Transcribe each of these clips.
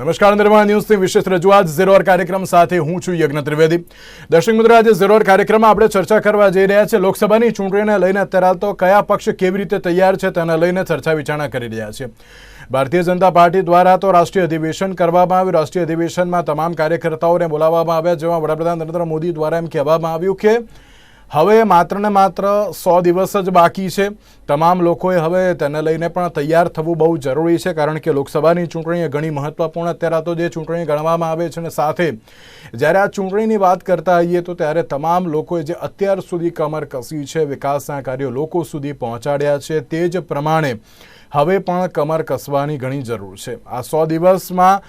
નમસ્કાર નિર્માણ ન્યૂઝની વિશેષ રજૂઆત ઝેરોર કાર્યક્રમ સાથે હું છું યજ્ઞ ત્રિવેદી. દર્શક મિત્રો, આજે ઝેરોર કાર્યક્રમમાં આપણે ચર્ચા કરવા જઈ રહ્યા છે લોકસભાની ચૂંટણીને લઈને અત્યારે તો કયા પક્ષ કેવી રીતે તૈયાર છે તેને લઈને ચર્ચા વિચારણા કરી રહ્યા છે ભારતીય જનતા પાર્ટી દ્વારા તો રાષ્ટ્રીય અધિવેશન કરવામાં આવ્યું. રાષ્ટ્રીય અધિવેશનમાં તમામ કાર્યકર્તાઓને બોલાવવામાં આવ્યા, જેમાં વડાપ્રધાન નરેન્દ્ર મોદી દ્વારા એમ કહેવામાં આવ્યું કે હવે માત્ર ને માત્ર સો દિવસ જ બાકી છે. તમામ લોકોએ હવે તેને લઈને પણ તૈયાર થવું બહુ જરૂરી છે, કારણ કે લોકસભાની ચૂંટણી ઘણી મહત્વપૂર્ણ, અત્યારે તો જે ચૂંટણી ગણવામાં આવે છે અને સાથે જ્યારે આ ચૂંટણીની વાત કરતા આવીએ તો ત્યારે તમામ લોકોએ જે અત્યાર સુધી કમર કસી છે, વિકાસના કાર્યો લોકો સુધી પહોંચાડ્યા છે, તે જ પ્રમાણે હવે પણ કમર કસવાની ઘણી જરૂર છે. આ સો દિવસમાં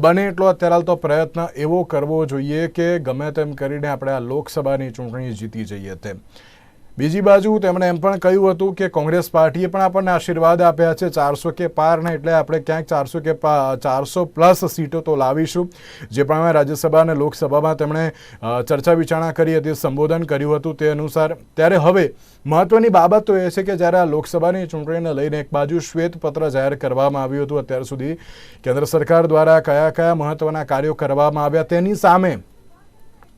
બને એટલો અત્યારે તો પ્રયત્ન એવો કરવો જોઈએ કે ગમે તેમ કરીને આપણે આ લોકસભાની ચૂંટણી જીતી જઈએ તેમ. બીજી બાજુ તેમણે એમ પણ કહ્યું હતું કે કોંગ્રેસ પાર્ટીએ પણ આપણને આશીર્વાદ આપ્યા છે. ચારસો કે પાર ને એટલે આપણે ક્યાંક ચારસો કે ચારસો પ્લસ સીટો તો લાવીશું. જે પ્રમાણે રાજ્યસભા અને લોકસભામાં તેમણે ચર્ચા વિચારણા કરી હતી, સંબોધન કર્યું હતું તે અનુસાર. ત્યારે હવે મહત્વની બાબત તો એ છે કે જ્યારે આ લોકસભાની ચૂંટણીને લઈને એક બાજુ શ્વેતપત્ર જાહેર કરવામાં આવ્યું હતું, અત્યાર સુધી કેન્દ્ર સરકાર દ્વારા કયા કયા મહત્વના કાર્યો કરવામાં આવ્યા તેની સામે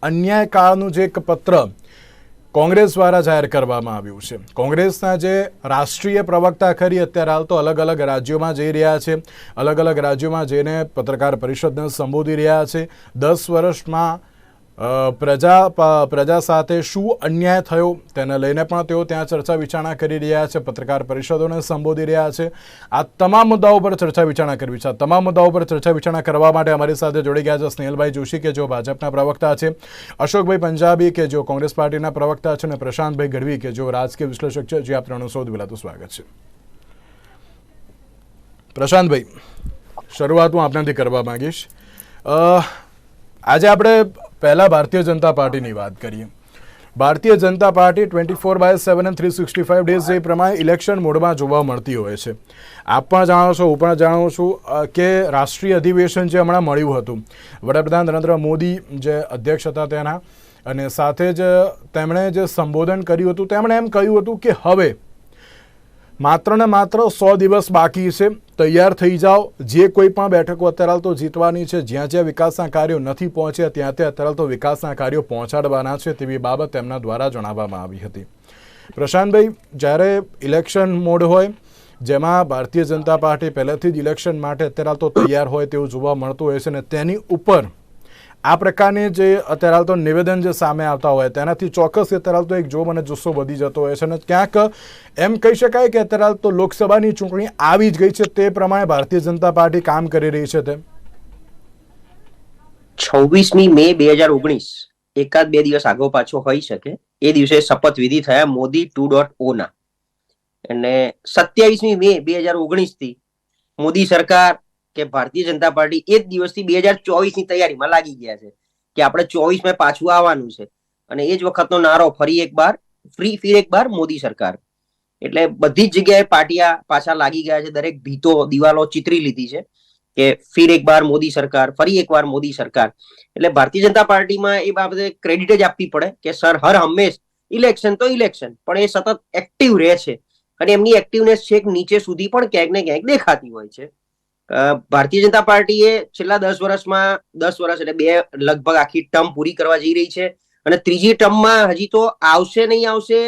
અન્યાયકાળનું જે એક પત્ર કોંગ્રેસ દ્વારા જાહેર કરવામાં આવ્યું છે. કોંગ્રેસના જે રાષ્ટ્રીય પ્રવક્તા ખરી, અત્યારે હાલ તો અલગ અલગ રાજ્યોમાં જઈ રહ્યા છે. અલગ અલગ રાજ્યોમાં જઈને પત્રકાર પરિષદને સંબોધી રહ્યા છે. દસ વર્ષમાં પ્રજા પ્રજા સાથે શું અન્યાય થયો તેને લઈને પણ તેઓ ત્યાં ચર્ચા વિચારણા કરી રહ્યા છે, પત્રકાર પરિષદોને સંબોધી રહ્યા છે. આ તમામ મુદ્દાઓ પર ચર્ચા વિચારણા કરવી છે. આ તમામ મુદ્દાઓ પર ચર્ચા વિચારણા કરવા માટે અમારી સાથે જોડી ગયા છે સ્નેહલભાઈ જોશી, કે જેઓ ભાજપના પ્રવક્તા છે, અશોકભાઈ પંજાબી, કે જેઓ કોંગ્રેસ પાર્ટીના પ્રવક્તા છે, અને પ્રશાંતભાઈ ગઢવી, કે જેઓ રાજકીય વિશ્લેષક છે. જે, આપ ત્રણનું સૌથી વહેલા સ્વાગત છે. પ્રશાંતભાઈ, શરૂઆત હું આપનાથી કરવા માંગીશ. આજે આપણે પહેલા ભારતીય જનતા પાર્ટીની વાત કરીએ. Bharatiya Janata party twenty four by seven three sixty five days એ પ્રમાણે ઇલેક્શન મોડમાં જોવા મળતી હોય છે. આપ પણ જાણો છો, હું પણ જાણું છું કે રાષ્ટ્રીય અધિવેશન જે હમણાં મળ્યું હતું, વડાપ્રધાન નરેન્દ્ર મોદી જે અધ્યક્ષ હતા તેના, અને સાથે જ તેમણે જે સંબોધન કર્યું હતું, તેમણે એમ કહ્યું હતું કે હવે માત્ર ને માત્ર સો દિવસ બાકી છે. તૈયાર થઈ જાઓ. જે કોઈ પણ બેઠકો અત્યારે તો જીતવાની છે. જ્યાં જ્યાં વિકાસના કાર્યો નથી પહોંચ્યા, ત્યાં ત્યાં અત્યારે તો વિકાસના કાર્યો પહોંચાડવાના છે તેવી બાબત તેમના દ્વારા જણાવવામાં આવી હતી. પ્રશાંતભાઈ, જ્યારે ઇલેક્શન મોડ હોય, જેમાં ભારતીય જનતા પાર્ટી પહેલેથી જ ઇલેક્શન માટે અત્યારે તો તૈયાર હોય તેવું જોવા મળતું હોય છે અને તેની ઉપર આ પ્રકારની જે અત્યારે હાલ તો નિવેદન જે સામે આવતા હોય, તેનાથી ચોક્કસ અત્યારે હાલ તો એક જોબ અને જુસ્સો વધી જતો હોય છે અને ક્યાંક એમ કહી શકાય કે અત્યારે હાલ તો લોકસભાની ચૂંટણી આવી જ ગઈ છે, તે પ્રમાણે ભારતીય જનતા પાર્ટી કામ કરી રહી છે તેમ છવ્વીસમી મે બે હજાર ઓગણીસ, એકાદ બે દિવસ આગો પાછો હોઈ શકે, એ દિવસે શપથવિધિ થયા મોદી ટુ ડોટ ઓ ના. અને સત્યાવીસમી મે બે હજાર ઓગણીસથી મોદી સરકાર કે ભારતીય જનતા પાર્ટી એ જ દિવસથી બે હજાર ચોવીસની તૈયારીમાં લાગી ગયા છે કે આપણે ચોવીસમાં પાછું આવવાનું છે. અને એ જ વખતનો નારો ફરી એક બાર ફ્રી ફીર એક બાર મોદી સરકાર. એટલે બધી જ જગ્યાએ પાટિયા પાછા લાગી ગયા છે. દરેક ભીતો, દિવાલો ચિતરી લીધી છે કે ફીર એક બાર મોદી સરકાર, ફરી એકવાર મોદી સરકાર. એટલે ભારતીય જનતા પાર્ટીમાં એ બાબતે ક્રેડિટ જ આપવી પડે કે સર, હર હંમેશ ઇલેક્શન તો ઇલેક્શન, પણ એ સતત એક્ટિવ રહે છે. અને એમની એક્ટિવનેસ છેક નીચે સુધી પણ ક્યાંક ને ક્યાંક દેખાતી હોય છે. ભારતીય જનતા પાર્ટીએ છેલ્લા દસ વર્ષમાં, દસ વર્ષ એટલે બે, લગભગ આખી ટર્મ પૂરી કરવા જઈ રહી છે. અને ત્રીજી ટર્મમાં હજી તો આવશે નહીં આવશે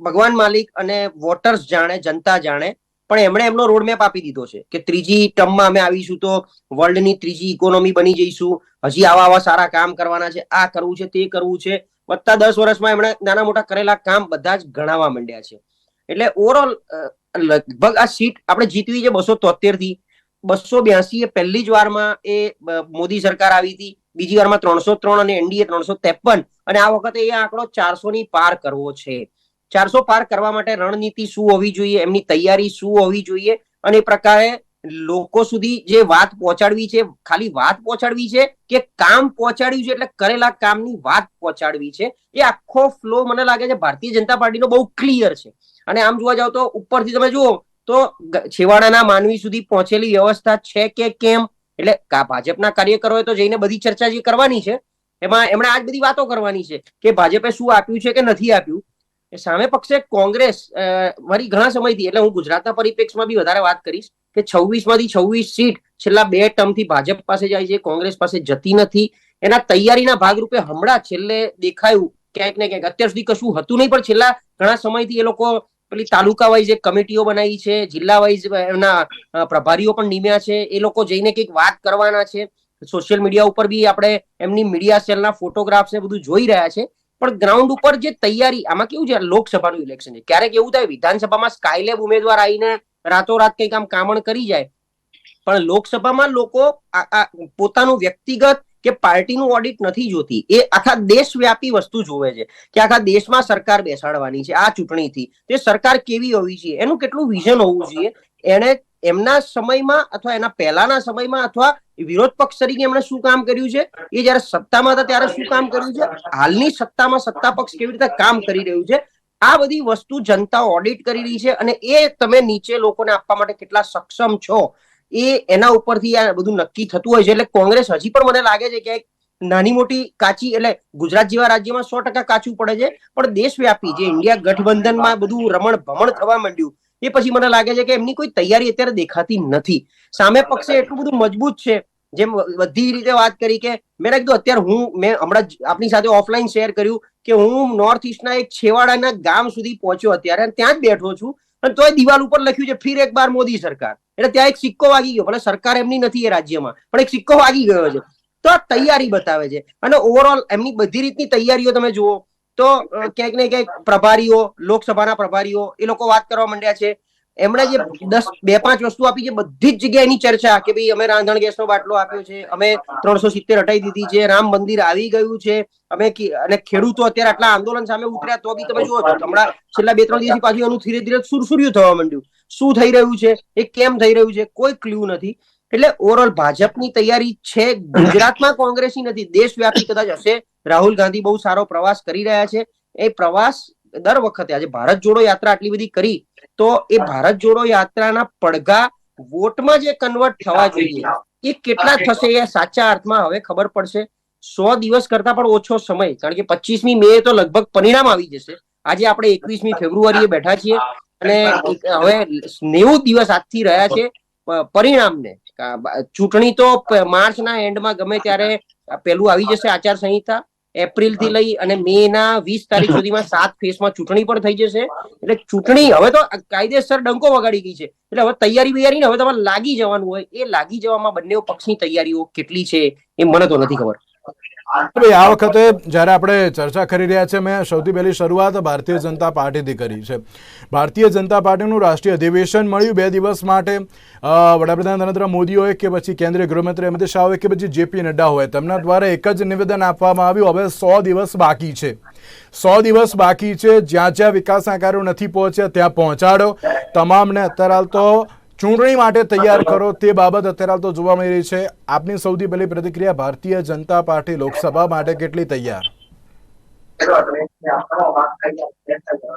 ભગવાન માલિક અને વોટર્સ જાણે, જનતા જાણે, પણ એમણે એમનો રોડમેપ આપી દીધો છે કે ત્રીજી ટર્મમાં અમે આવીશું તો વર્લ્ડની ત્રીજી ઇકોનોમી બની જઈશું. હજી આવા આવા સારા કામ કરવાના છે, આ કરવું છે, તે કરવું છે. વધતા દસ વર્ષમાં એમણે નાના મોટા કરેલા કામ બધા જ ગણાવવા માંડ્યા છે. એટલે ઓવરઓલ લગભગ આ સીટ આપણે જીતવી છે બસો તોતેરથી બસો બ્યાસી એ પહેલી જ વારમાં એ મોદી સરકાર આવી હતી. બીજી વારમાં ત્રણસો ત્રણ અને એનડીએ ત્રણસો ત્રેપન. અને આ વખતે એ આંકડો ચારસો ની પાર કરવો છે. ચારસો પાર કરવા માટે રણનીતિ શું હોવી જોઈએ, એમની તૈયારી શું હોવી જોઈએ, અને એ પ્રકારે લોકો સુધી જે વાત પહોંચાડવી છે, ખાલી વાત પહોંચાડવી છે કે કામ પહોંચાડ્યું છે એટલે કરેલા કામની વાત પહોંચાડવી છે. એ આખો ફ્લો મને લાગે છે ભારતીય જનતા પાર્ટીનો બહુ ક્લિયર છે. અને આમ જોવા જાવ તો ઉપરથી તમે જુઓ તો છેવાડાના માનવી સુધી પહોંચેલી વ્યવસ્થા છે કે કેમ? એટલે ભાજપના કાર્યકરોએ તો જઈને બધી ચર્ચા જે કરવાની છે, એમાં એમણે આજ બધી વાતો કરવાની છે કે ભાજપે શું આપ્યું છે કે નથી આપ્યું. સામે પક્ષે કોંગ્રેસ મારી ઘણા સમયથી, એટલે હું ગુજરાતના પરિપ્રેક્ષમાં બી વધારે વાત કરીશ, કે છવ્વીસમાંથી છવ્વીસ સીટ છેલ્લા બે ટર્મથી ભાજપ પાસે જાય છે, કોંગ્રેસ પાસે જતી નથી. એના તૈયારીના ભાગરૂપે હમણાં છેલ્લે દેખાયું ક્યાંક ને ક્યાંક. અત્યાર સુધી કશું હતું નહીં, પણ છેલ્લા ઘણા સમયથી એ લોકો પેલી તાલુકા વાઇઝ એક કમિટીઓ બનાવી છે જિલ્લા વાઇઝ એમના પ્રભારીઓ પણ નીમ્યા છે. એ લોકો જઈને કંઈક વાત કરવાના છે. સોશિયલ મીડિયા ઉપર બી આપણે એમની મીડિયા સેલના ફોટોગ્રાફ્સ ને બધું જોઈ રહ્યા છે. પણ ગ્રાઉન્ડ ઉપર જે તૈયારી, આમાં કેવું છે? લોકસભાનું ઇલેક્શન છે. ક્યારેક એવું થાય, વિધાનસભામાં સ્કાયલેબ ઉમેદવાર આવીને રાતોરાત કંઈક આમ કામણ કરી જાય. પણ લોકસભામાં લોકો પોતાનું વ્યક્તિગત કે પાર્ટીનું ઓડિટ નથી જોતી. એ આખા દેશવ્યાપી વસ્તુ જોવે છે કે આખા દેશમાં સરકાર બેસાડવાની છે, આ ચૂંટણીથી. તે સરકાર કેવી હોવી જોઈએ? એનું કેટલું વિઝન હોવું જોઈએ? એને એમના સમયમાં અથવા એના પહેલાના સમયમાં અથવા વિરોધ પક્ષ તરીકે એમણે શું કામ કર્યું છે? એ જયારે સત્તામાં હતા ત્યારે શું કામ કર્યું છે? હાલની સત્તામાં સત્તા પક્ષ કેવી રીતે કામ કરી રહ્યું છે? આ બધી વસ્તુ જનતા ઓડિટ કરી રહી છે અને એ તમે નીચે લોકોને આપવા માટે કેટલા સક્ષમ છો? એ એના ઉપરથી આ બધું નક્કી થતું હોય છે. એટલે કોંગ્રેસ હજી પણ મને લાગે છે કે નાની મોટી કાચી, એટલે ગુજરાત જેવા રાજ્યમાં સો ટકા કાચું પડે છે. પણ દેશવ્યાપી જે ઇન્ડિયા ગઠબંધનમાં બધું રમણ ભમણ થવા માંડ્યું, એ પછી મને લાગે છે કે એમની કોઈ તૈયારી અત્યારે દેખાતી નથી. સામે પક્ષે એટલું બધું મજબૂત છે. જેમ બધી રીતે વાત કરી કે મેં કીધું અત્યારે હું, મેં હમણાં આપની સાથે ઓફલાઈન શેર કર્યું કે હું નોર્થ ઈસ્ટના એક છેવાડાના ગામ સુધી પહોંચ્યો અત્યારે ત્યાં જ બેઠો છું. અને તોય દિવાલ ઉપર લખ્યું છે, ફિર એક બાર મોદી સરકાર. એટલે ત્યાં એક સિક્કો વાગી ગયો. ભલે સરકાર એમની નથી એ રાજ્યમાં, પણ એક સિક્કો વાગી ગયો છે. તો તૈયારી બતાવે છે. અને ઓવરઓલ એમની બધી રીતની તૈયારીઓ તમે જુઓ તો ક્યાંક ને ક્યાંક પ્રભારીઓ, લોકસભાના પ્રભારીઓ એ લોકો વાત કરવા માંડ્યા છે. એમણે જે દસ, બે, પાંચ વસ્તુ આપી છે, બધી જ જગ્યાએ એની ચર્ચા કે ભાઈ અમે રાંધણ ગેસનો બાટલો આપ્યો છે, અમે ત્રણસો સિત્તેર હટાઈ દીધી છે, રામ મંદિર આવી ગયું છે, અમે અને ખેડૂતો અત્યારે આટલા આંદોલન સામે ઉતર્યા તો બી તમે જુઓ છો, હમણાં છેલ્લા બે, ત્રણ દિવસથી પાછું એનું ધીરે ધીરે સુરસુર્યું થવા માંડ્યું. શું થઈ રહ્યું છે, એ કેમ થઈ રહ્યું છે, કોઈ ક્લ્યુ નથી. એટલે ઓવરઓલ ભાજપની તૈયારી છે, ગુજરાતમાં કોંગ્રેસની નથી, દેશવ્યાપી કદાચ હશે. રાહુલ ગાંધી બહુ સારો પ્રવાસ કરી રહ્યા છે. એ પ્રવાસ દર વખતે આજે ભારત જોડો યાત્રા આટલી બધી કરી તો એ ભારત જોડો યાત્રાના પડઘા વોટમાં જે કન્વર્ટ થવા જોઈએ. એ કેટલા થશે એ સાચા અર્થમાં હવે ખબર પડશે. સો દિવસ કરતા પણ ઓછો સમય કારણ કે પચીસમી મે તો લગભગ પરિણામ આવી જશે. આજે આપણે એકવીસમી ફેબ્રુઆરીએ બેઠા છીએ અને હવે નેવું દિવસ આજથી રહ્યા છે પરિણામને. ચૂંટણી તો માર્ચના એન્ડમાં ગમે ત્યારે પેલું આવી જશે આચાર સંહિતા એપ્રિલથી લઈ અને મે ના વીસ તારીખ સુધીમાં સાત ફેઝમાં ચૂંટણી પણ થઈ જશે. એટલે ચૂંટણી હવે તો કાયદેસર ડંકો વગાડી ગઈ છે. એટલે હવે તૈયારી બિયારી ને હવે તમારે લાગી જવાનું હોય. એ લાગી જવામાં બંને પક્ષની તૈયારીઓ કેટલી છે એ મને તો નથી ખબર. આ વખતે જ્યારે આપણે ચર્ચા કરી રહ્યા છે મેં સૌથી પહેલી શરૂઆત ભારતીય જનતા પાર્ટીથી કરી છે. ભારતીય જનતા પાર્ટીનું રાષ્ટ્રીય અધિવેશન મળ્યું બે દિવસ માટે. વડાપ્રધાન નરેન્દ્ર મોદી હોય કે પછી કેન્દ્રીય ગૃહમંત્રી અમિત શાહ હોય કે પછી જેપી નડ્ડા હોય, તેમના દ્વારા એક જ નિવેદન આપવામાં આવ્યું. હવે સો દિવસ બાકી છે. સો દિવસ બાકી છે. જ્યાં જ્યાં વિકાસના કાર્યો નથી પહોંચ્યા, ત્યાં પહોંચાડો. તમામને અત્યારે હાલ તો ચૂંટણી માટે તૈયાર કરો તે બાબત અત્યારે તો જોવા મળી રહી છે. આપની સૌથી પહેલી પ્રતિક્રિયા ભારતીય જનતા પાર્ટી લોકસભા માટે કેટલી તૈયાર?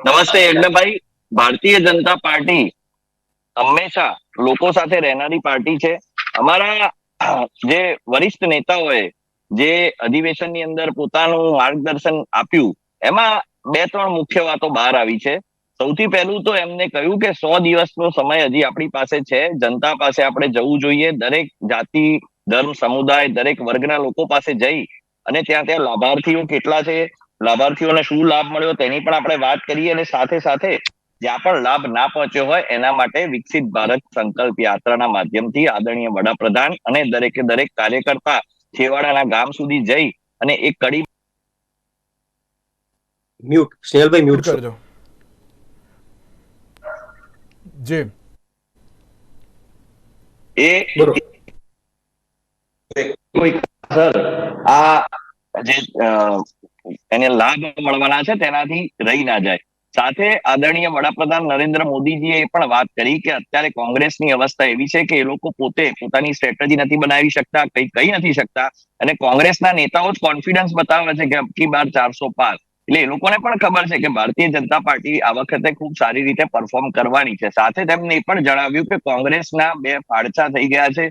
નમસ્તે યજ્ઞભાઈ ભારતીય જનતા પાર્ટી હંમેશા લોકો સાથે રહેનારી પાર્ટી છે. અમારા જે વરિષ્ઠ નેતાઓએ જે અધિવેશનની અંદર પોતાનું માર્ગદર્શન આપ્યું, એમાં બે ત્રણ મુખ્ય વાતો બહાર આવી છે. સૌથી પહેલું તો એમને કહ્યું કે સો દિવસનો સમય હજી આપણી પાસે છે. જનતા પાસે આપણે જવું જોઈએ. દરેક જાતિ ધર્મ સમુદાય દરેક વર્ગના લોકો પાસે જઈ અને ત્યાં ત્યાં લાભાર્થીઓ કેટલા છે લાભાર્થીઓને શું લાભ મળ્યો તેની પણ આપણે વાત કરીએ અને સાથે સાથે જ્યાં પણ લાભ ના પહોંચ્યો હોય એના માટે વિકસિત ભારત સંકલ્પ યાત્રાના માધ્યમથી આદરણીય વડાપ્રધાન અને દરેકે દરેક કાર્યકર્તા છેવાડાના ગામ સુધી જઈ અને એક કડી મ્યુટ સ્નેહલભાઈ મ્યુટ કરજો જી. એ કોઈ આ જે એને લાભ મળવાના છે તેનાથી રહી ના જાય. સાથે આદરણીય વડાપ્રધાન નરેન્દ્ર મોદીજીએ એ પણ વાત કરી કે અત્યારે કોંગ્રેસની અવસ્થા એવી છે કે એ લોકો પોતે પોતાની સ્ટ્રેટેજી નથી બનાવી શકતા કઈ કહી નથી શકતા અને કોંગ્રેસના નેતાઓ જ કોન્ફિડન્સ બતાવે છે કે અબકી બાર ચારસો પાર. એટલે એ લોકોને પણ ખબર છે કે ભારતીય જનતા પાર્ટી આ વખતે ખૂબ સારી રીતે પરફોર્મ કરવાની છે. સાથે તેમને એ પણ જણાવ્યું કે કોંગ્રેસના બે ફાળચા થઈ ગયા છે.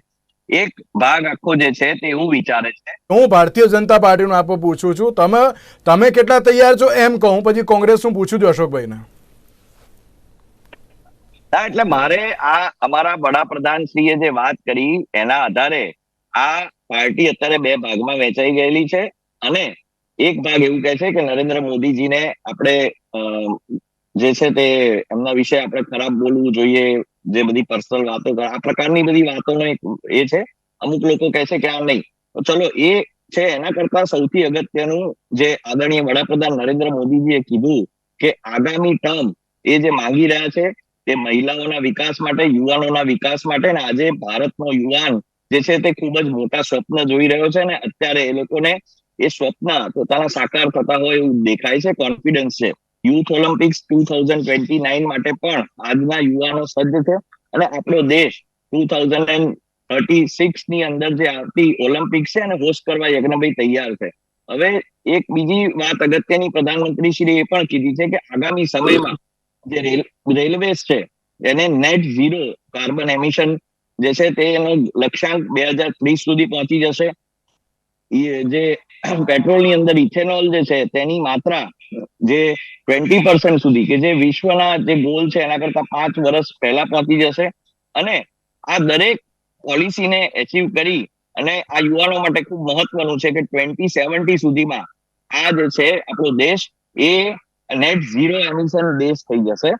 એક ભાગ આખો જે છે તે એવું વિચારે છે. હું ભારતીય જનતા પાર્ટીનું આપો પૂછું છું. તમે તમે કેટલા તૈયાર છો એમ કહું પછી કોંગ્રેસનું પૂછું છું અશોકભાઈને? હા એટલે મારે આ અમારા વડાપ્રધાન શ્રીએ જે વાત કરી એના આધારે આ પાર્ટી અત્યારે બે ભાગમાં વેચાઈ ગયેલી છે અને એક ભાગ એવું કહે છે કે નરેન્દ્ર મોદીજીને આપણે જે છે તે એમના વિશે આપણે ખરાબ બોલવું જોઈએ, જે બધી પર્સનલ વાતો આ પ્રકારની બધી વાતોનો એક એ છે. અમુક લોકો કહે છે કે આ નહીં. ચલો, એ છે એના કરતા સૌથી અગત્યનું જે આદરણીય વડાપ્રધાન નરેન્દ્ર મોદીજીએ કીધું કે આગામી ટર્મ એ જે માંગી રહ્યા છે તે મહિલાઓના વિકાસ માટે, યુવાનોના વિકાસ માટે ને આજે ભારતનો યુવાન જે છે તે ખૂબ જ મોટા સ્વપ્ન જોઈ રહ્યો છે ને અત્યારે એ લોકોને એ સ્વપ્ન પોતાના સાકાર થતા હોય એવું દેખાય છે કોન્ફિડન્સ છે. Youth olympics two thousand twenty nine માટે પણ આજના યુવાનો સજ્જ છે અને આપણો દેશ ટુ થાઉઝન્ડ એન્ડ થર્ટી સિક્સની અંદર જે આવતી ઓલિમ્પિક્સ છે અને હોસ્ટ કરવા યજ્ઞભાઈ તૈયાર છે. હવે એક બીજી વાત અગત્યની પ્રધાનમંત્રી શ્રી એ પણ કીધી છે કે આગામી સમયમાં જે રેલ, રેલવેઝ છે, એને નેટ ઝીરો કાર્બન એમિશન જે છે તે એનો લક્ષ્યાંક બે હજાર ત્રીસ સુધી પહોંચી જશે. જે પેટ્રોલની અંદર ઇથેનોલ જે છે, તેની માત્રા જે ટ્વેન્ટી પર્સન્ટ સુધી કે જે વિશ્વના જે ગોલ છે, એના કરતા પાંચ વર્ષ પહેલા પહોંચી જશે. અને આ દરેક પોલિસીને એચીવ કરી અને આ યુવાનો માટે ખૂબ મહત્વનું છે કે ટ્વેન્ટી સેવન્ટી સુધીમાં આ જે છે, આપણો દેશ એ નેટ ઝીરો એમિશન દેશ થઈ જશે.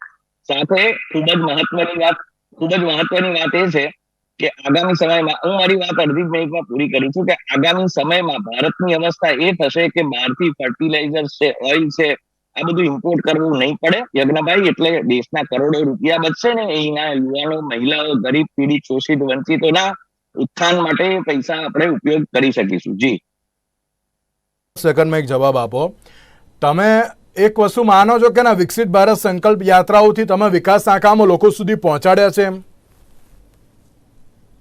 સાથે ખૂબ જ મહત્વની વાત, ખૂબ જ મહત્વની વાત એ છે કે આગામી સમયમાં, હું મારી વાત અડધી જ પૂરી કરું છું કે આગામી સમયમાં ભારતની અવસ્થા એ થશે કે બહારથી ફર્ટિલાઇઝર છે ઓઇલ છે, આ બધું ઇમ્પોર્ટ કરવું નહીં પડે. યજ્ઞભાઈ, એટલે દેશના કરોડો રૂપિયા બચશે ને અહીંના યુવાનો, મહિલાઓ, ગરીબ, પીડિત, શોષિત વંચિતોના ઉત્થાન માટે પૈસા આપણે ઉપયોગ કરી શકીશું. જી. સેકન્ડમાં એક જવાબ આપો. તમે એક વસ્તુ માનો છો કે ના વિકસિત ભારત સંકલ્પ યાત્રાઓથી તમે વિકાસના કામો લોકો સુધી પહોંચાડ્યા છે એમ?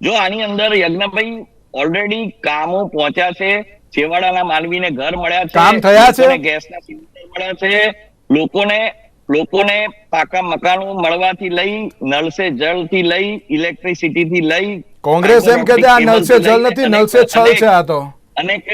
જો આની અંદર યજ્ઞભાઈ ઓલરેડી કામો પહોંચ્યા છે છેવાડાના માનવીને ઘર મળ્યા છે કામ થયા છે? ગેસના સિલિન્ડર મળ્યા છે લોકોને લોકોને પાકા મકાનો મળવાથી લઈ નળ સે જળથી લઈ ઇલેક્ટ્રિસિટી થી લઈ કોંગ્રેસ એમ કે આ સે જલ નથી નલ સે છે આ તો અનેક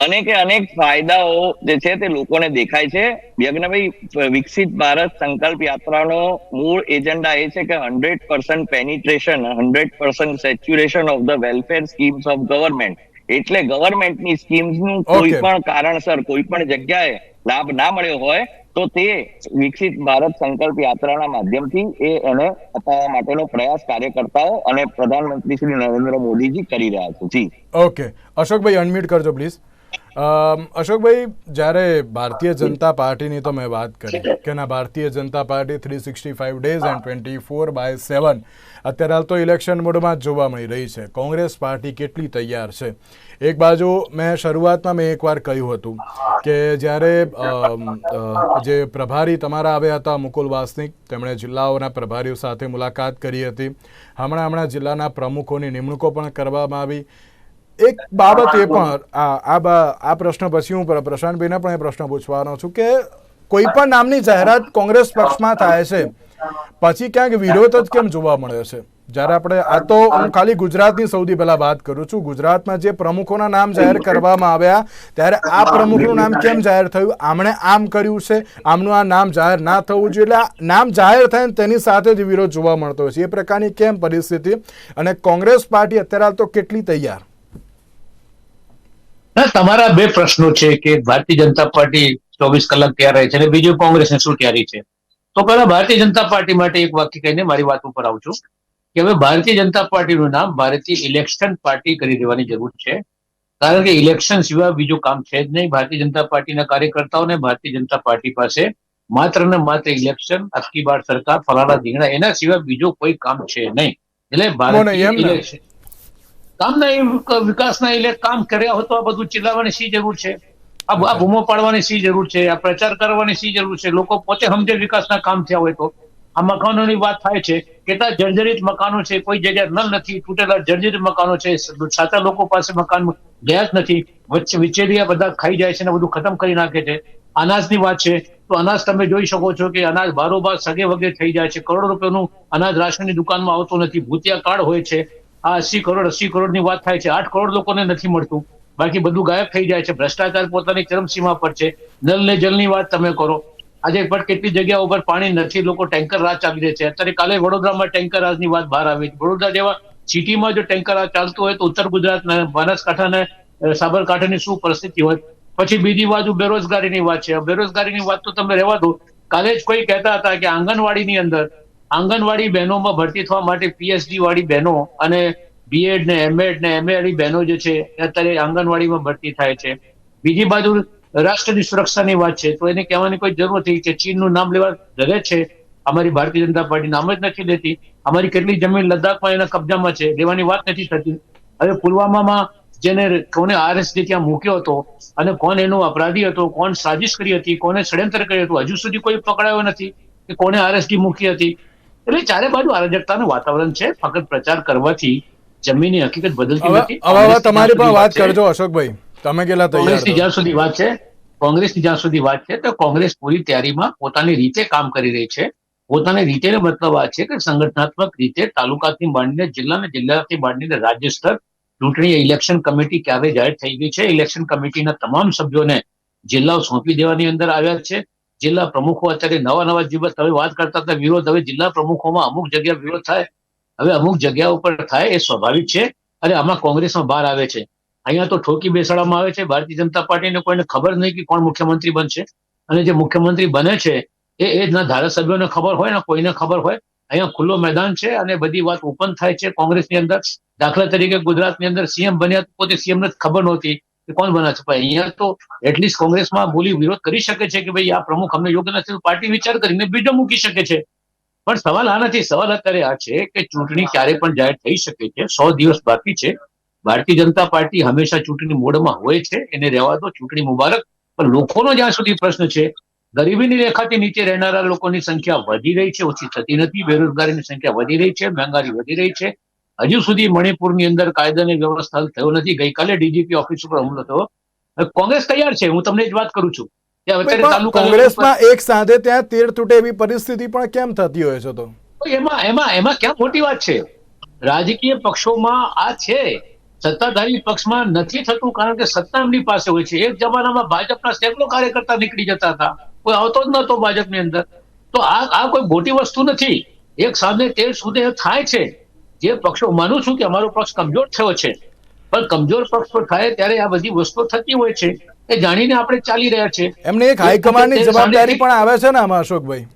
અનેક અનેક ફાયદાઓ જે છે તે લોકોને દેખાય છે. યજ્ઞભાઈ વિકસિત ભારત સંકલ્પ યાત્રાનો મૂળ એજન્ડા એ છે કે hundred percent penetration hundred percent saturation of the welfare schemes of government. એટલે ગવર્મેન્ટની સ્કીમ્સનું કોઈ પણ કારણસર કોઈ પણ જગ્યાએ લાભ ના મળ્યો હોય તો તે વિકસિત ભારત સંકલ્પ યાત્રાના માધ્યમથી એ એને અપાવવા માટેનો પ્રયાસ કાર્યકર્તાઓ અને પ્રધાનમંત્રી શ્રી નરેન્દ્ર મોદીજી કરી રહ્યા છે. જી. ઓકે. અશોકભાઈ અનમ્યુટ કરજો પ્લીઝ અશોકભાઈ જ્યારે ભારતીય જનતા પાર્ટીની તો મેં વાત કરી કે ના Bharatiya Janata Party three sixty five days and twenty four by seven અત્યારે હાલ તો ઇલેક્શન મોડમાં જ જોવા મળી રહી છે. કોંગ્રેસ પાર્ટી કેટલી તૈયાર છે? એક બાજુ મેં શરૂઆતમાં મેં એકવાર કહ્યું હતું કે જ્યારે જે પ્રભારી તમારા આવ્યા હતા મુકુલ વાસનિક તેમણે જિલ્લાઓના પ્રભારીઓ સાથે મુલાકાત કરી હતી. હમણાં હમણાં જિલ્લાના પ્રમુખોની નિમણૂકો પણ કરવામાં આવી. એક બાબત એ પણ આ આ પ્રશ્ન પછી હું પ્ર- પ્રશાંતભાઈને પણ એ પ્રશ્ન પૂછવાનો છું કે કોઈ પણ નામની જાહેરાત કોંગ્રેસ પક્ષમાં થાય છે પછી ક્યાંક વિરોધ જ કેમ જોવા મળે છે? જ્યારે આપણે આ તો હું ખાલી ગુજરાતની સૌથી પહેલા વાત કરું છું. ગુજરાતમાં જે પ્રમુખોના નામ જાહેર કરવામાં આવ્યા ત્યારે આ પ્રમુખનું નામ કેમ જાહેર થયું? આમણે આમ કર્યું છે. આમનું આ નામ જાહેર ના થવું જોઈએ. એટલે આ નામ જાહેર થાય ને તેની સાથે જ વિરોધ જોવા મળતો હોય છે. એ પ્રકારની કેમ પરિસ્થિતિ? અને કોંગ્રેસ પાર્ટી અત્યારે તો કેટલી તૈયાર? ના તમારા બે પ્રશ્નો છે કે ભારતીય જનતા પાર્ટી ચોવીસ કલાક તૈયાર રહે છે અને બીજું કોંગ્રેસને શું તૈયારી છે? તો પહેલા ભારતીય જનતા પાર્ટી માટે એક વાક્ય કહીને મારી વાત ઉપર આવું છું કે હવે ભારતીય જનતા પાર્ટીનું નામ ભારતીય ઇલેક્શન પાર્ટી કરી દેવાની જરૂર છે. કારણ કે ઇલેક્શન સિવાય બીજું કામ છે જ નહીં. ભારતીય જનતા પાર્ટીના કાર્યકર્તાઓને ભારતીય જનતા પાર્ટી પાસે માત્ર ને માત્ર ઇલેક્શન અબકી બાર સરકાર ફલાણા ધીંગડા એના સિવાય બીજું કોઈ કામ છે નહીં. એટલે? ભારતીય ઇલેક્શન કામના વિકાસના એટલે કામ કર્યા હોય તો આ બધું ચિલ્લાવવાની શી જરૂર છે? આ આ બૂમો પાડવાની શી જરૂર છે? આ પ્રચાર કરવાની શી જરૂર છે? લોકો પોતે સમજે વિકાસના કામ થયા હોય તો. આ મકાનોની વાત થાય છે કેટલા જર્જરિત મકાનો છે કોઈ જગ્યાએ નલ નથી તૂટેલા જર્જરિત મકાનો છે સાચા લોકો પાસે મકાન ગયા જ નથી વચ્ચે વિચેરિયા બધા ખાઈ જાય છે ને બધું ખતમ કરી નાખે છે. અનાજની વાત છે તો અનાજ તમે જોઈ શકો છો કે અનાજ બારોબાર સગે વગે થઈ જાય છે. કરોડો રૂપિયાનું અનાજ રાશનની દુકાનમાં આવતું નથી. ભૂતિયા કાર્ડ હોય છે આ અસી કરોડ અસી કરોડની વાત થાય છે. આઠ કરોડ લોકોને નથી મળતું. બાકી બધું ગાયબ થઈ જાય છે. ભ્રષ્ટાચાર પોતાની ચરમસીમા પર છે. નલ ને જલની વાત તમે કરો. આજે પણ કેટલી જગ્યા ઉપર પાણી નથી, લોકો ટેન્કર રાહ ચાલી રહે છે. અત્યારે કાલે વડોદરામાં ટેન્કર રાજની વાત બહાર આવી વડોદરા જેવા સિટીમાં જો ટેન્કર રાહ ચાલતું હોય તો ઉત્તર ગુજરાતના બનાસકાંઠાના સાબરકાંઠાની શું પરિસ્થિતિ હોય? પછી બીજી બાજુ બેરોજગારીની વાત છે. બેરોજગારીની વાત તો તમે રહેવા દો. કાલે જ કોઈ કહેતા હતા કે આંગણવાડીની અંદર આંગણવાડી બહેનોમાં ભરતી થવા માટે પીએચડી વાળી બહેનો અને બીએડ ને એમએડ ને એમએ વાળી બહેનો જે છે, એ અત્યારે આંગણવાડીમાં ભરતી થાય છે. બીજી બાજુ રાષ્ટ્રની સુરક્ષાની વાત છે, તો એને કહેવાની કોઈ જરૂર નથી કે ચીનનું નામ લેવા ધરે છે. અમારી ભારતીય જનતા પાર્ટી નામ જ નથી લેતી. અમારી કેટલી જમીન લદ્દાખમાં એના કબજામાં છે, લેવાની વાત નથી થતી. હવે પુલવામામાં જેને કોને આરએસડી ત્યાં મૂક્યો હતો અને કોણ એનો અપરાધી હતો, કોણ સાજિશ કરી હતી, કોને ષડયંત્ર કર્યું હતું, હજુ સુધી કોઈ પકડાયો નથી કે કોને આરએસડી મૂકી હતી. એટલે ચારે બાજુ અરાજકતાનું વાતાવરણ છે ફક્ત પ્રચાર કરવાથી જમીનની હકીકત બદલતી નથી. હવે તમારી પણ વાત કરજો અશોકભાઈ. તમે કેટલા તૈયાર કોંગ્રેસની જ્યાં સુધી વાત છે કોંગ્રેસની જ્યાં સુધી વાત છે તો કોંગ્રેસ પૂરી તૈયારીમાં પોતાની રીતે કામ કરી રહી છે. પોતાની રીતે મતલબ આ છે કે સંગઠનાત્મક રીતે તાલુકાથી માંડીને જિલ્લા ને જિલ્લાથી માંડીને રાજ્ય સ્તર ચૂંટણી ઇલેક્શન કમિટી ક્યારે જાહેર થઈ ગઈ છે? ઇલેક્શન કમિટીના તમામ સભ્યોને જિલ્લાઓ સોંપી દેવાની અંદર આવ્યા છે. જિલ્લા પ્રમુખો અત્યારે નવા નવા જીવન તમે વાત કરતા હતા વિરોધ, હવે જિલ્લા પ્રમુખોમાં અમુક જગ્યા વિરોધ થાય, હવે અમુક જગ્યા ઉપર થાય એ સ્વાભાવિક છે અને આમાં કોંગ્રેસમાં બહાર આવે છે. અહીંયા તો ઠોકી બેસાડવામાં આવે છે, ભારતીય જનતા પાર્ટીને કોઈને ખબર નહીં કે કોણ મુખ્યમંત્રી બનશે. અને જે મુખ્યમંત્રી બને છે, એ એ જ ના ધારાસભ્યોને ખબર હોય ને કોઈને ખબર હોય, અહીંયા ખુલ્લો મેદાન છે અને બધી વાત ઓપન થાય છે કોંગ્રેસની અંદર. દાખલા તરીકે ગુજરાતની અંદર સીએમ બન્યા પોતે સીએમ ને ખબર નહોતી. કે કોણ બના છે? પણ અહીંયા તો એટલીસ્ટ કોંગ્રેસમાં બોલી વિરોધ કરી શકે છે કે ભાઈ આ પ્રમુખ અમને યોગ્ય નથી. પાર્ટી વિચાર કરીને બીજો મૂકી શકે છે. પણ સવાલ આ નથી. સવાલ અત્યારે આ છે કે ચૂંટણી ક્યારે પણ જાહેર થઈ શકે છે. સો દિવસ બાકી છે. ભારતીય જનતા પાર્ટી હંમેશા ચૂંટણી મોડમાં હોય છે. એને રહેવા દો. ચૂંટણી મુબારક. પણ લોકોનો જ્યાં સુધી પ્રશ્ન છે. ગરીબીની રેખાથી નીચે રહેનારા લોકોની સંખ્યા વધી રહી છે. ઓછી થતી નથી. બેરોજગારીની સંખ્યા વધી રહી છે. મોંઘવારી વધી રહી છે. હજુ સુધી મણિપુરની અંદર કાયદાની વ્યવસ્થા થયો નથી. ગઈકાલે ડીજીપી ઓફિસ ઉપર હુમલો થયો. કોંગ્રેસ તૈયાર છે. હું તમને જ વાત કરું છું કોંગ્રેસમાં એક સાથે ત્યાં તેર તૂટે એવી પરિસ્થિતિ પણ કેમ થતી હોય છે તો? તો એમાં એમાં એમાં ક્યાં મોટી વાત છે? રાજકીય પક્ષોમાં આ છે. સત્તાધારી પક્ષમાં નથી થતું કારણ કે સત્તા એમની પાસે હોય છે. એક જમાનામાં ભાજપના સેંકડો કાર્યકર્તા નીકળી જતા હતા. કોઈ આવતો જ નતો ભાજપની અંદર. તો આ આ કોઈ મોટી વસ્તુ નથી. એક સામે તેર સુધી થાય છે. જે પક્ષો માનું છું કે અમારો પક્ષ કમજોર થયો છે પણ કમજોર પક્ષ પર થાય ત્યારે આ બધી વસ્તુઓ થતી હોય છે એ જાણીને આપણે ચાલી રહ્યા છે. એમને એક હાઈકમાન્ડની જવાબદારી પણ આવે છે ને આમાં અશોકભાઈ?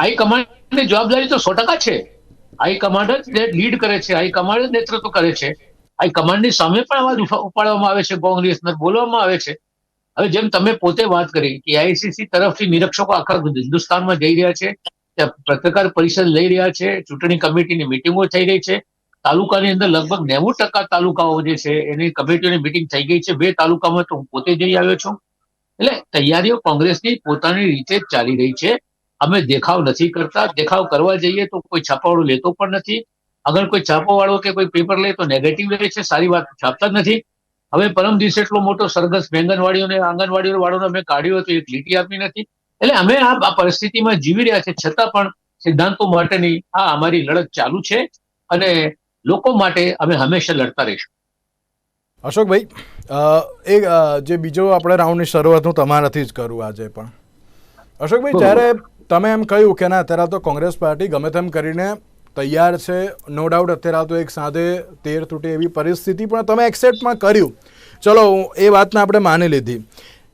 હાઈકમાન્ડની જવાબદારી તો સો ટકા છે. હાઈકમાન્ડ જ લીડ કરે છે હાઈકમાન્ડ જ નેતૃત્વ કરે છે. હાઈકમાન્ડની સામે પણ અવાજ ઉપાડવામાં આવે છે કોંગ્રેસ બોલવામાં આવે છે. હવે જેમ તમે પોતે વાત કરી કે આઈસીસી તરફથી નિરીક્ષકો આખા હિન્દુસ્તાનમાં જઈ રહ્યા છે પત્રકાર પરિષદ લઈ રહ્યા છે. ચૂંટણી કમિટીની મિટિંગો થઈ રહી છે. તાલુકાની અંદર લગભગ નેવું ટકા તાલુકાઓ જે છે, એની કમિટીઓની મિટિંગ થઈ ગઈ છે. બે તાલુકામાં તો હું પોતે જઈ આવ્યો છું. એટલે તૈયારીઓ કોંગ્રેસની પોતાની રીતે જ ચાલી રહી છે. અમે દેખાવ નથી કરતા. દેખાવ કરવા જઈએ તો કોઈ છાપાવાળો લેતો પણ નથી. અગર કોઈ છાપાવાળો કે કોઈ પેપર લે તો નેગેટિવ લે છે. સારી વાત છાપતા જ નથી. હવે પરમ દિવસે એટલો મોટો સરઘસ બેંગનવાડીઓને આંગણવાડીઓ વાળોને અમે કાઢ્યો હતો, એક લીટી આપી નથી. એટલે અમે આ પરિસ્થિતિમાં જીવી રહ્યા છે છતાં પણ સિદ્ધાંતો માટેની આ અમારી લડત ચાલુ છે અને લોકો માટે અમે હંમેશા લડતા રહીશું. અશોકભાઈ એ જે બીજો આપણે રાઉન્ડની શરૂઆત હું તમારાથી જ કરું આજે પણ. અશોકભાઈ. જ્યારે તમે એમ કહ્યું કે ના અત્યારે તો કોંગ્રેસ પાર્ટી ગમે તેમ કરીને તૈયાર છે નો ડાઉટ અત્યારે તો એક સાથે તેર તૂટે એવી પરિસ્થિતિ પણ તમે એક્સેપ્ટમાં કર્યું. ચલો એ વાતને આપણે માની લીધી.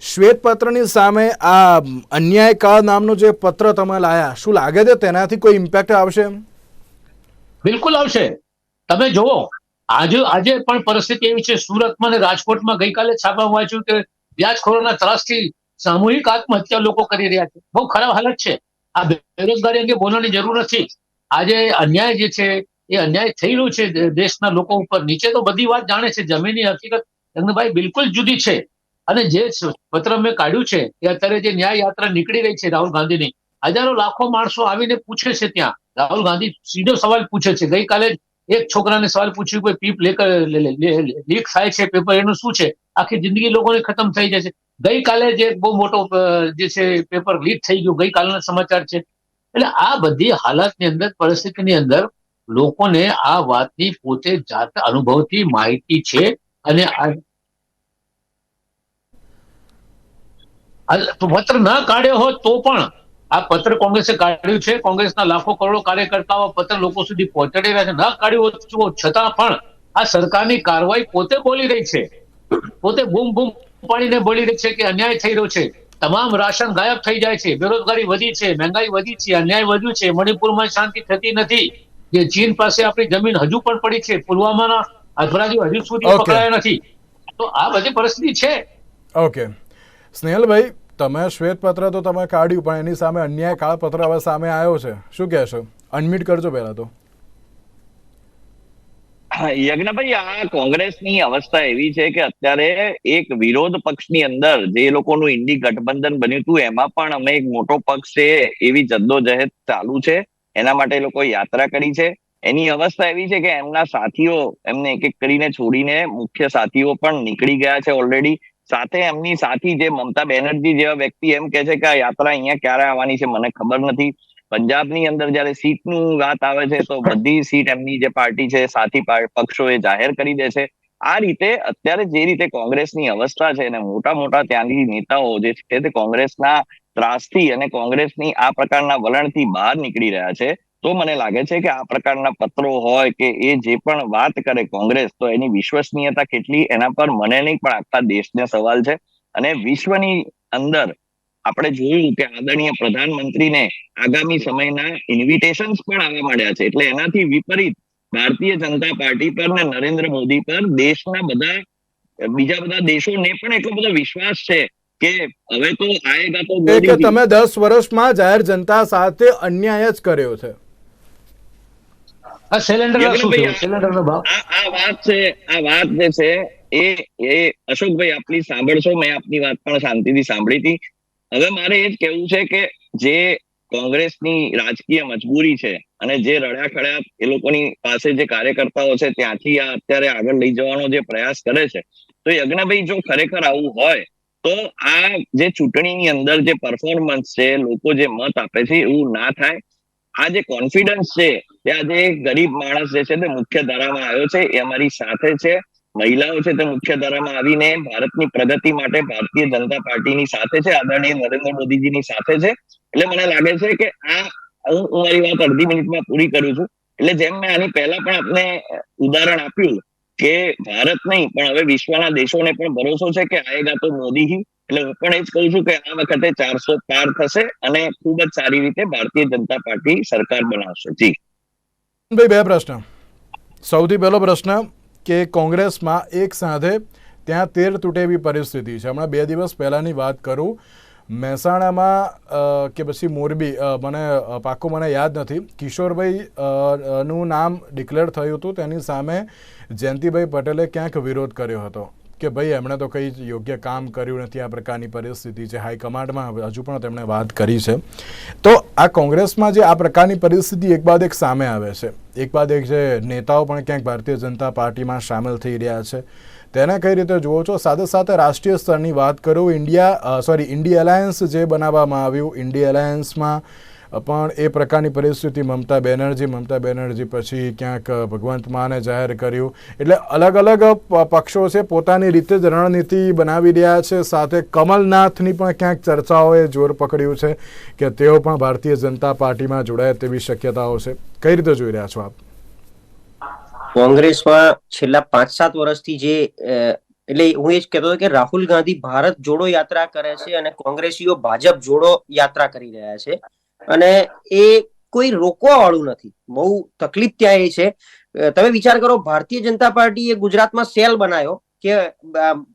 શ્વેતપત્રની સામે આ અન્યાય કા નામનો જે પત્ર તમે લાયા, શું લાગે છે? તેનાથી કોઈ ઇમ્પેક્ટ આવશે? બિલકુલ આવશે. તમે જુઓ, આજે આજે પણ પરિસ્થિતિ એવી છે, સુરતમાં અને રાજકોટમાં ગઈકાલે છાપા વાંચ્યું કે વ્યાજખોરોના ત્રાસથી સામૂહિક આત્મહત્યા લોકો કરી રહ્યા છે. બહુ ખરાબ હાલત છે. આ બેરોજગારી અંગે બોલવાની જરૂર નથી. આજે અન્યાય જે છે, એ અન્યાય થઈ રહ્યો છે દેશના લોકો ઉપર. નીચે તો બધી વાત જાણે છે. જમીનની હકીકત ભાઈ બિલકુલ જુદી છે. અને જે પત્ર મેં કાઢ્યું છે, એ અત્યારે જે ન્યાય યાત્રા નીકળી રહી છે રાહુલ ગાંધીની, હજારો લાખો માણસો આવીને પૂછે છે ત્યાં. રાહુલ ગાંધી સીધો સવાલ પૂછે છે. ગઈકાલે એક છોકરાને સવાલ પૂછ્યું કે પીપ લીક થાય છે, પેપર એનું શું છે? આખી જિંદગી લોકોને ખતમ થઈ છે. ગઈકાલે જે બહુ મોટો જે છે પેપર લીક થઈ ગયું, ગઈકાલના સમાચાર છે. એટલે આ બધી હાલતની અંદર, પરિસ્થિતિની અંદર લોકોને આ વાતની પોતે જાત અનુભવથી માહિતી છે અને આ આ પત્ર ન કાઢ્યો હોત તો પણ આ પત્ર કોંગ્રેસે કાઢ્યું છે. કોંગ્રેસના લાખો કરોડો કાર્યકર્તાઓ પત્ર લોકો સુધી પહોંચાડી રહ્યા છે. ન કાઢ્યું હોત છતાં પણ આ સરકારની કાર્યવાહી પોતે બોલી રહી છે. પોતે બૂમ બૂમ પાડીને બોલી રહી છે કે અન્યાય થઈ રહ્યો છે. તમામ રાશન ગાયબ થઈ જાય છે. બેરોજગારી વધી છે. મહેંગાઈ વધી છે. અન્યાય વધ્યું છે. મણિપુરમાં શાંતિ થતી નથી. જે ચીન પાસે આપણી જમીન હજુ પણ પડી છે. પુલવામાના અપરાધીઓ હજુ સુધી. પકડાયા નથી. તો આ બધી પરિસ્થિતિ છે. ઓકે સ્નેહલભાઈ તમે શ્વેતપત્ર તો તમે કાઢ્યું, પણ એની સામે અન્યાય કાળપત્ર હવે સામે આવ્યો છે. શું કહેશો? અનમિટ કરજો પહેલા તો. યજ્ઞભાઈ આ કોંગ્રેસની અવસ્થા એવી છે કે અત્યારે એક વિરોધ પક્ષની અંદર જે લોકોનું ઇન્ડી ગઠબંધન બન્યું હતું, એમાં પણ અમે એક મોટો પક્ષ છે, એવી જદ્દોજહેદ ચાલુ છે. એના માટે લોકો યાત્રા કરી છે. એની અવસ્થા એવી છે કે એમના સાથીઓ એમને એક એક કરીને છોડીને મુખ્ય સાથીઓ પણ નીકળી ગયા છે ઓલરેડી સાથે એમની સાથી જે મમતા બેનર્જી જેવા વ્યક્તિ એમ કે છે કે આ યાત્રા અહીંયા ક્યારે આવવાની છે મને ખબર નથી. પંજાબની અંદર જયારે સીટનું વાત આવે છે તો બધી સીટ એમની જે પાર્ટી છે, સાથી પક્ષોએ જાહેર કરી દે છે. આ રીતે અત્યારે જે રીતે કોંગ્રેસની અવસ્થા છે અને મોટા મોટા ત્યાંની નેતાઓ જે છે તે કોંગ્રેસના ત્રાસથી અને કોંગ્રેસની આ પ્રકારના વલણથી બહાર નીકળી રહ્યા છે. તો મને લાગે છે કે આ પ્રકારના પત્રો હોય કે એ જે પણ વાત કરે કોંગ્રેસ તો એની વિશ્વસનીયતા કેટલી એના પર મને નહીં પણ આખા દેશને સવાલ છે અને વિશ્વની અંદર આપણે જોયું કે આદરણીય પ્રધાનમંત્રીને આગામી સમયના ઇન્વિટેશન્સ પણ આવવા માંડ્યા છે એટલે એનાથી વિપરીત ભારતીય જનતા પાર્ટી પર ને નરેન્દ્ર મોદી પર દેશના બધા બીજા બધા દેશોને પણ એટલો બધો વિશ્વાસ છે કે હવે તો આયેગા તો. તમે દસ વર્ષમાં જાહેર જનતા સાથે અન્યાય જ કર્યો છે આ સિલિન્ડર શું છે? સિલિન્ડરનો ભાવ? આ વાત છે આ વાત જે છે એ એ અશોકભાઈ આપની સાંભળશો મેં આપની વાત પણ શાંતિથી સાંભળી હતી. હવે મારે એ જ કહેવું છે કે જે કોંગ્રેસની રાજકીય મજબૂરી છે અને જે રડ્યા ખડ્યા એ લોકોની પાસે જે કાર્યકર્તાઓ છે ત્યાંથી આ અત્યારે આગળ લઈ જવાનો જે પ્રયાસ કરે છે તો યજ્ઞભાઈ જો ખરેખર આવું હોય તો આ જે ચૂંટણીની અંદર જે પરફોર્મન્સ છે લોકો જે મત આપે છે એવું ના થાય. આ જે કોન્ફિડન્સ છે એ આજે ગરીબ માણસ જે છે તે મુખ્ય ધારામાં આવ્યો છે. એ અમારી સાથે છે. મહિલાઓ છે તે મુખ્ય ધારામાં આવીને ભારતની પ્રગતિ માટે ભારતીય જનતા પાર્ટીની સાથે છે. આદરણીય નરેન્દ્ર મોદીજીની સાથે છે. એટલે મને લાગે છે કે આ હું હું મારી વાત અડધી મિનિટમાં પૂરી કરું છું. એટલે જેમ મેં આની પહેલા પણ આપને ઉદાહરણ આપ્યું કે ભારત નહીં, પણ હવે વિશ્વના દેશોને પણ ભરોસો છે કે આયેગા તો મોદી હી. એટલે હું પણ એ જ કહું છું કે આ વખતે ચારસો પાર થશે અને ખૂબ જ સારી રીતે ભારતીય જનતા પાર્ટી સરકાર બનાવશે. જી. ભાઈ, બે પ્રશ્ન. સૌથી પહેલો પ્રશ્ન કે કોંગ્રેસમાં એક સાથે ત્યાં તેર તૂટે એવી પરિસ્થિતિ છે. હમણાં બે દિવસ પહેલાંની વાત કરું. મહેસાણામાં કે પછી મોરબી મને પાક્કું મને યાદ નથી. કિશોરભાઈ નું નામ ડિક્લેર થયું હતું. તેની સામે જયંતિભાઈ પટેલે ક્યાંક વિરોધ કર્યો હતો. કે ભાઈ, એમણે તો કંઈ યોગ્ય કામ કર્યું નથી આ પ્રકારની પરિસ્થિતિ છે હાઈકમાન્ડમાં. હજુ પણ તેમણે વાત કરી છે. તો આ કોંગ્રેસમાં જે આ પ્રકારની પરિસ્થિતિ એક બાદ એક સામે આવે છે. એક બાદ એક જે નેતાઓ પણ ક્યાંક ભારતીય જનતા પાર્ટીમાં સામેલ થઈ રહ્યા છે. તેને કઈ રીતે જુઓ છો? સાથે સાથે રાષ્ટ્રીય સ્તરની વાત કરું, ઇન્ડિયા સોરી ઇન્ડિયા એલાયન્સ જે બનાવવામાં આવ્યું, ઇન્ડિયા એલાયન્સમાં પણ એ પ્રકારની પરિસ્થિતિ મમતા બેનર્જી મમતા બેનર્જી પછી ક્યાંક ભગવંત માને જાહેર કર્યું. એટલે અલગ અલગ પક્ષો છે પોતાની રીતે જ રણનીતિ બનાવી રહ્યા છે. સાથે કમલનાથની પણ ક્યાંક ચર્ચાઓએ જોર પકડ્યું છે કે તેઓ પણ ભારતીય જનતા પાર્ટીમાં જોડાય તેવી શક્યતાઓ છે. કઈ રીતે જોઈ રહ્યા છો આપ? કોંગ્રેસમાં છેલ્લા પાંચ સાત વર્ષથી જે એટલે હું એ જ કહેતો હતો કે રાહુલ ગાંધી ભારત જોડો યાત્રા કરે છે અને કોંગ્રેસીઓ ભાજપ જોડો યાત્રા કરી રહ્યા છે. અને એ કોઈ રોકવા વાળું નથી. બહુ તકલીફ ત્યાં એ છે. તમે વિચાર કરો, ભારતીય જનતા પાર્ટીએ ગુજરાતમાં સેલ બનાવ્યો કે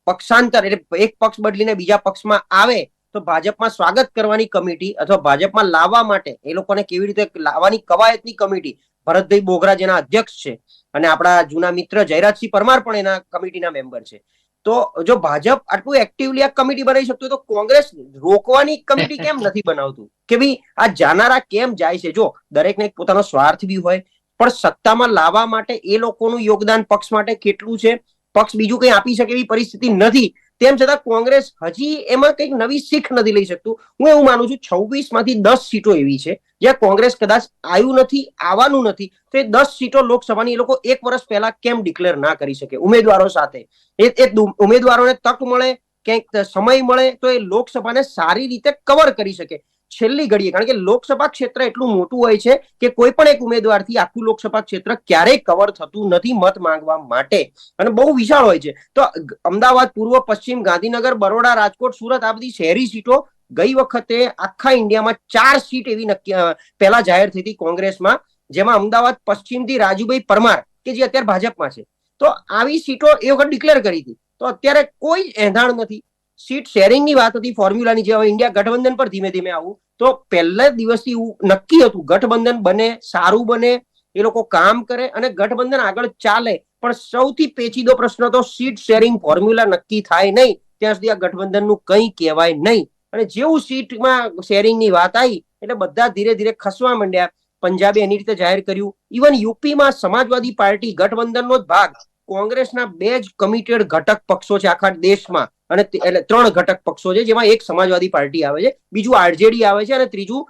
પક્ષાંતર એટલે એક પક્ષ બદલીને બીજા પક્ષમાં આવે તો ભાજપમાં સ્વાગત કરવાની કમિટી અથવા ભાજપમાં લાવવા માટે એ લોકોને કેવી રીતે લાવવાની કવાયતની કમિટી? ભરતભાઈ બોગરા જેના અધ્યક્ષ છે અને આપણા જૂના મિત્ર જયરાજસિંહ પરમાર પણ એના કમિટીના મેમ્બર છે. તો જો ભાજપ આટલું એક્ટિવલી આ કમિટી બનાવી શકતું તો કોંગ્રેસ રોકવાની કમિટી કેમ નથી બનાવતું? કે ભાઈ આ જાનારા કેમ જાય છે? જો દરેકને પોતાનો સ્વાર્થ બી હોય પણ સત્તામાં લાવવા માટે એ લોકોનું યોગદાન પક્ષ માટે કેટલું છે? પક્ષ બીજું કંઈ આપી શકે એવી પરિસ્થિતિ નથી. તેમ છતાં કોંગ્રેસ હજી એમાં કંઈક નવી શીખ નથી લઈ શકતું. હું એવું માનું છું છવ્વીસમાંથી દસ સીટો એવી છે. જ્યાં કોંગ્રેસ કદાચ આવ્યું નથી, આવવાનું નથી, તો એ દસ સીટો લોકસભાની એ લોકો એક વર્ષ પહેલા કેમ ડિક્લેર ના કરી શકે? ઉમેદવારો સાથે. એ એ ઉમેદવારોને તક મળે, ક્યાંક સમય મળે, તો એ લોકસભાને સારી રીતે કવર કરી શકે. છેલ્લી ઘડીએ, કારણ કે લોકસભા ક્ષેત્ર એટલું મોટું હોય છે કે કોઈ પણ એક ઉમેદવારથી આખું લોકસભા ક્ષેત્ર ક્યારેય કવર થતું નથી મત માંગવા માટે. અને બહુ વિશાળ હોય છે. તો અમદાવાદ પૂર્વ પશ્ચિમ ગાંધીનગર, બરોડા, રાજકોટ, સુરત આ બધી શહેરી સીટો ગઈ વખતે આખા ઇન્ડિયામાં ચાર સીટ એવી નક્કી પહેલા જાહેર થઈ હતી કોંગ્રેસમાં, જેમાં અમદાવાદ, પશ્ચિમથી રાજુભાઈ પરમાર, કે જે અત્યારે ભાજપમાં છે. તો આવી સીટો એ વખત ડિક્લેર કરી હતી. તો અત્યારે કોઈ એંધાણ નથી. સીટ શેરિંગની વાત હતી ફોર્મ્યુલાની જે હવે ઇન્ડિયા ગઠબંધન પર ધીમે ધીમે આવું. તો પહેલા દિવસથી એવું નક્કી હતું, ગઠબંધન બને, સારું બને, એ લોકો કામ કરે અને ગઠબંધન આગળ ચાલે. પણ સૌથી પેચીદો પ્રશ્ન તો સીટ શેરિંગ ફોર્મ્યુલા નક્કી થાય નહીં. ત્યાં સુધી આ ગઠબંધનનું કંઈ કહેવાય નહીં. અને જેવું સીટમાં શેરિંગની વાત આવી એટલે બધા ધીરે ધીરે ખસવા માંડ્યા. પંજાબે એની રીતે જાહેર કર્યું. ઇવન યુપીમાં સમાજવાદી પાર્ટી ગઠબંધનનો જ ભાગ. કોંગ્રેસના બે જ કમિટેડ ઘટક પક્ષો છે આખા દેશમાં. અને એટલે ત્રણ ઘટક પક્ષો છે જેમાં એક સમાજવાદી પાર્ટી આવે છે બીજું આરજેડી આવે છે અને ત્રીજું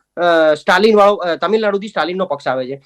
સ્ટાલિન વાળો તમિલનાડુથી સ્ટાલિનનો પક્ષ આવે છે.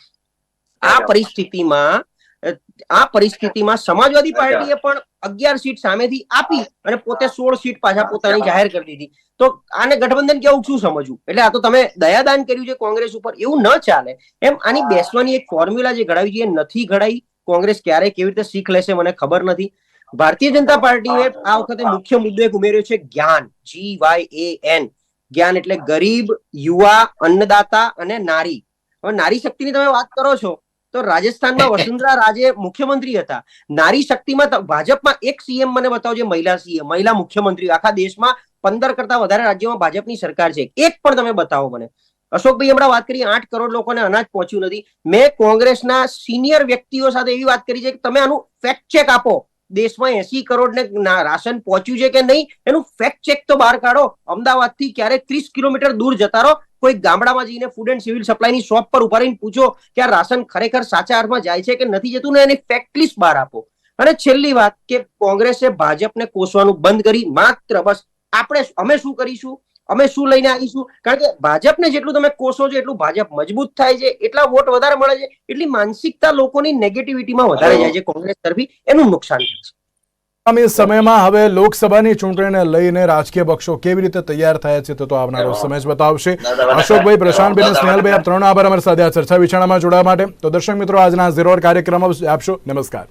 આ પરિસ્થિતિમાં આ પરિસ્થિતિમાં સમાજવાદી પાર્ટીએ પણ અગિયાર સીટ સામેથી આપી અને પોતે સોળ સીટ પાછા પોતાની જાહેર કરી દીધી. તો આને ગઠબંધન કેવું શું સમજવું? એટલે આ તો તમે દયાદાન કર્યું છે કોંગ્રેસ ઉપર એવું ન ચાલે. એમ આની બેસવાની એક ફોર્મ્યુલા જે ઘડાવી છે નથી ઘડાઈ. કોંગ્રેસ ક્યારે કેવી રીતે શીખ લેશે મને ખબર નથી. ભારતીય જનતા પાર્ટીએ આ વખતે મુખ્ય મુદ્દો એક ઉમેર્યો છે જ્ઞાન. જી વાય એ એન જ્ઞાન એટલે ગરીબ યુવા અન્નદાતા અને નારી. હવે નારી શક્તિની તમે વાત કરો છો તો રાજસ્થાનમાં વસુંધરા રાજે મુખ્યમંત્રી હતા. નારી શક્તિમાં ભાજપમાં એક સીએમ મને બતાવજો મહિલા સીએમ મહિલા મુખ્યમંત્રી, આખા દેશમાં પંદર કરતા વધારે રાજ્યોમાં ભાજપની સરકાર છે. એક પણ તમે બતાવો મને. અશોકભાઈ, હમણાં વાત કરી આઠ કરોડ લોકોને અનાજ પહોંચ્યું નથી. મેં કોંગ્રેસના સિનિયર વ્યક્તિઓ સાથે એવી વાત કરી છે કે તમે આનું ફેક્ટ ચેક આપો. દેશમાં એસી કરોડ ને, રાશન પહોંચ્યું છે કે નહીં? એનું ફેક્ટ ચેક તો બહાર કાઢો. અમદાવાદથી ક્યારેક ત્રીસ કિલોમીટર દૂર જતા રહો. કોઈ ગામડામાં જઈને ફૂડ એન્ડ સિવિલ સપ્લાયની શોપ પર ઊભા રહીને પૂછો કે આ રાશન ખરેખર સાચા અર્થમાં જાય છે કે નથી જતું ને એની ફેક્ટલિસ્ટ બહાર આપો. અને છેલ્લી વાત કે કોંગ્રેસે ભાજપને કોસવાનું બંધ કરી માત્ર બસ આપણે અમે શું કરીશું? અમે શું લઈને આવીશું? કારણ કે ભાજપને જેટલું તમે કોસો છો એટલું ભાજપ મજબૂત થાય છે એટલા વોટ વધારે મળે છે એટલી માનસિકતા લોકોની નેગેટિવિટીમાં વધારે જાય છે કોંગ્રેસ તરફી એનું નુકસાન થાય છે. આગામી સમયમાં હવે લોકસભાની ચૂંટણીને લઈને રાજકીય પક્ષો કેવી રીતે તૈયાર થયા છે તે તો આવનારો સમય જ બતાવશે. અશોકભાઈ, પ્રશાંતભાઈ અને સ્નેહલભાઈ, આપ ત્રણ આભાર અમારી સાથે આ ચર્ચા વિચારણામાં જોડાવા માટે. તો દર્શક મિત્રો, આજના ઝીરો કાર્યક્રમ આપશો. નમસ્કાર.